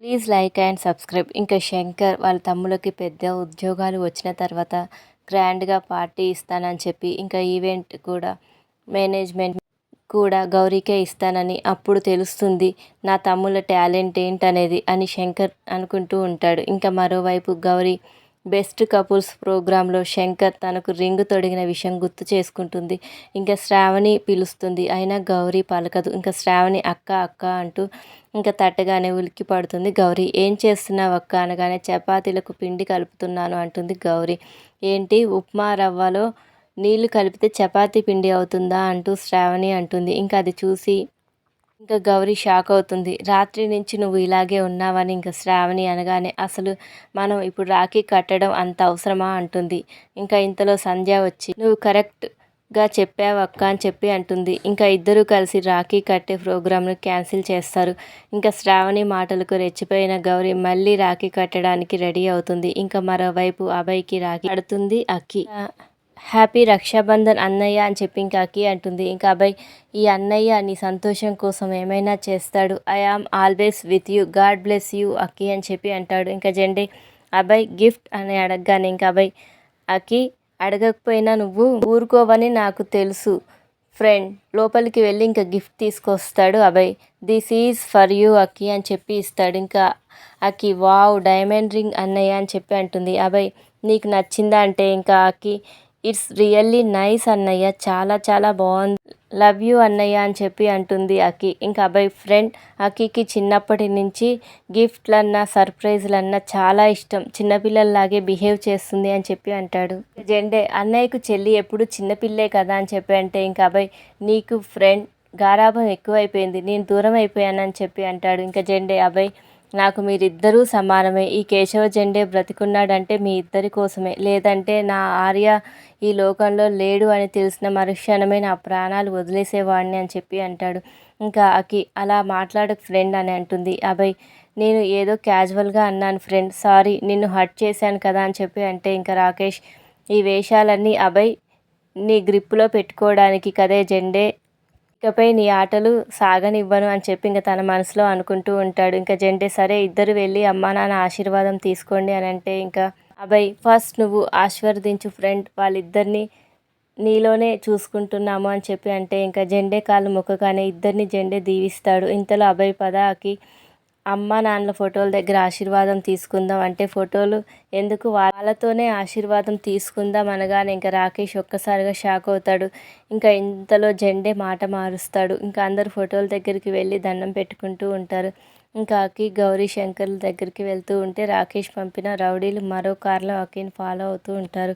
Please like and subscribe. ఇంకా శంకర్ వాళ్ళ తమ్ములకి పెద్ద ఉద్యోగాలు వచ్చిన తర్వాత గ్రాండ్గా పార్టీ ఇస్తానని చెప్పి ఇంకా ఈవెంట్ కూడా మేనేజ్మెంట్ కూడా గౌరీకే ఇస్తానని అప్పుడు తెలుస్తుంది నా తమ్ముల టాలెంట్ ఏంటనేది అని శంకర్ అనుకుంటూ ఉంటాడు. ఇంకా మరోవైపు గౌరీ బెస్ట్ కపుల్స్ ప్రోగ్రాంలో శంకర్ తనకు రింగ్ తొడిగిన విషయం గుర్తు చేసుకుంటుంది. ఇంకా శ్రావణి పిలుస్తుంది. అయినా గౌరీ పలకదు. ఇంకా శ్రావణి అక్క అక్క అంటూ ఇంకా తట్టగానే ఉలిక్కి పడుతుంది. గౌరీ ఏం చేస్తున్నావు అక్క? అనగానే చపాతీలకు పిండి కలుపుతున్నాను అంటుంది గౌరీ. ఏంటి? ఉప్మా రవ్వలో నీళ్ళు కలిపితే చపాతీ పిండి అవుతుందా? అంటూ శ్రావణి అంటుంది. ఇంకా అది చూసి ఇంకా గౌరీ షాక్ అవుతుంది. రాత్రి నుంచి నువ్వు ఇలాగే ఉన్నావని ఇంకా శ్రావణి అనగానే అసలు మనం ఇప్పుడు రాఖీ కట్టడం అంత అవసరమా అంటుంది. ఇంకా ఇంతలో సంధ్య వచ్చి నువ్వు కరెక్ట్గా చెప్పావు అని చెప్పి అంటుంది. ఇంకా ఇద్దరూ కలిసి రాఖీ కట్టే ప్రోగ్రామ్ను క్యాన్సిల్ చేస్తారు. ఇంకా శ్రావణి మాటలకు రెచ్చిపోయిన గౌరీ మళ్ళీ రాఖీ కట్టడానికి రెడీ అవుతుంది. ఇంకా మరోవైపు అభయ్కి రాఖీ కడుతుంది అక్కి. హ్యాపీ రక్షాబంధన్ అన్నయ్య అని చెప్పి ఇంకా అక్కి అంటుంది. ఇంకా అబ్బాయి ఈ అన్నయ్య నీ సంతోషం కోసం ఏమైనా చేస్తాడు? I am always with you God bless you Akki అని చెప్పి అంటాడు. ఇంకా జెండే అబ్బాయి గిఫ్ట్ అని అడగగానే ఇంకా అబ్బాయి అక్కి అడగకపోయినా నువ్వు ఊరుకోవని నాకు తెలుసు. ఫ్రెండ్ లోపలికి వెళ్ళి ఇంకా గిఫ్ట్ తీసుకొస్తాడు అబ్బాయి. This is for you Akki అని చెప్పి ఇస్తాడు. ఇంకా అక్కి వావ్ డైమండ్ రింగ్ అన్నయ్య అని చెప్పి అంటుంది. అభయ్ నీకు నచ్చిందా? అంటే ఇంకా అక్కి ఇట్స్ రియల్లీ నైస్ అన్నయ్య చాలా చాలా బాగుంది. లవ్ యూ అన్నయ్య అని చెప్పి అంటుంది అకి ఇంకా అబ్బాయి ఫ్రెండ్ అకికి చిన్నప్పటి నుంచి గిఫ్ట్లన్నా సర్ప్రైజ్లన్నా చాలా ఇష్టం. చిన్నపిల్లల్లాగే బిహేవ్ చేస్తుంది అని చెప్పి అంటాడు. జెండే అన్నయ్యకు చెల్లి ఎప్పుడు చిన్నపిల్లే కదా అని చెప్పి అంటే ఇంకా అబ్బాయి నీకు ఫ్రెండ్ గారాభం ఎక్కువైపోయింది నేను దూరం అయిపోయానని చెప్పి అంటాడు. ఇంకా జెండే అబ్బాయి నాకు మీరిద్దరూ సమానమే. ఈ కేశవ జెండే బ్రతికున్నాడంటే మీ ఇద్దరి కోసమే. లేదంటే నా ఆర్య ఈ లోకంలో లేడు అని తెలిసిన మరుక్షణమే నా ప్రాణాలు వదిలేసేవాడిని అని చెప్పి అంటాడు. ఇంకా అకి అలా మాట్లాడక ఫ్రెండ్ అని అంటుంది. అభయ్ నేను ఏదో క్యాజువల్గా అన్నాను ఫ్రెండ్. సారీ నిన్ను హర్ట్ చేశాను కదా అని చెప్పి అంటే ఇంకా రాకేష్ ఈ వేషాలన్నీ అభయ్ నీ గ్రిప్పులో పెట్టుకోవడానికి కదే జెండే. ఇకపై నీ ఆటలు సాగనివ్వను అని చెప్పి ఇంకా తన మనసులో అనుకుంటూ ఉంటాడు. ఇంకా జంటే సరే ఇద్దరు వెళ్ళి అమ్మా నాన్న ఆశీర్వాదం తీసుకోండి అని అంటే ఇంకా అభయ్ ఫస్ట్ నువ్వు ఆశీర్వదించు ఫ్రెండ్ వాళ్ళిద్దరిని నీలోనే చూసుకుంటున్నాము అని చెప్పి అంటే ఇంకా జెండే కాళ్ళు మొక్కగానే ఇద్దరిని జెండే దీవిస్తాడు. ఇంతలో అభయ్ పదాకి అమ్మ నాన్నల ఫోటోల దగ్గర ఆశీర్వాదం తీసుకుందాం అంటే ఫోటోలు ఎందుకు? వాళ్ళతోనే ఆశీర్వాదం తీసుకుందాం అనగానే ఇంకా రాకేష్ ఒక్కసారిగా షాక్ అవుతాడు. ఇంకా ఇంతలో జెండే మాట మారుస్తాడు. ఇంకా అందరు ఫోటోల దగ్గరికి వెళ్ళి దండం పెట్టుకుంటూ ఉంటారు. ఇంకా అకి గౌరీ శంకర్ల దగ్గరికి వెళ్తూ ఉంటే రాకేష్ పంపిన రౌడీలు మరో కార్లో అకిని ఫాలో అవుతూ ఉంటారు.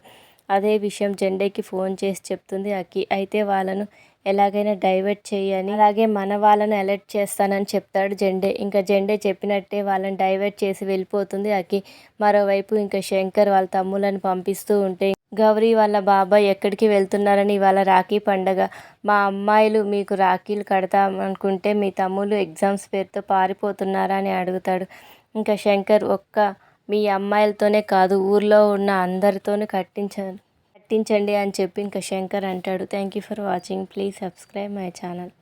అదే విషయం జెండేకి ఫోన్ చేసి చెప్తుంది అకి. అయితే వాళ్ళను ఎలాగైనా డైవర్ట్ చేయని అలాగే మన వాళ్ళని అలర్ట్ చేస్తానని చెప్తాడు జెండే. ఇంకా జెండే చెప్పినట్టే వాళ్ళని డైవర్ట్ చేసి వెళ్ళిపోతుంది అకి మరోవైపు ఇంకా శంకర్ వాళ్ళ తమ్ములను పంపిస్తూ ఉంటే గౌరీ వాళ్ళ బాబాయ్ ఎక్కడికి వెళ్తున్నారని ఇవాళ రాఖీ పండగ. మా అమ్మాయిలు మీకు రాఖీలు కడతామనుకుంటే మీ తమ్ముళ్ళు ఎగ్జామ్స్ పేరుతో పారిపోతున్నారా అని అడుగుతాడు. ఇంకా శంకర్ ఒక్క మీ అమ్మాయిలతోనే కాదు ఊర్లో ఉన్న అందరితోనూ కట్టించాను కట్టించండి అని చెప్పి ఇంకా శంకర్ అంటాడు. Thank you for watching please subscribe my channel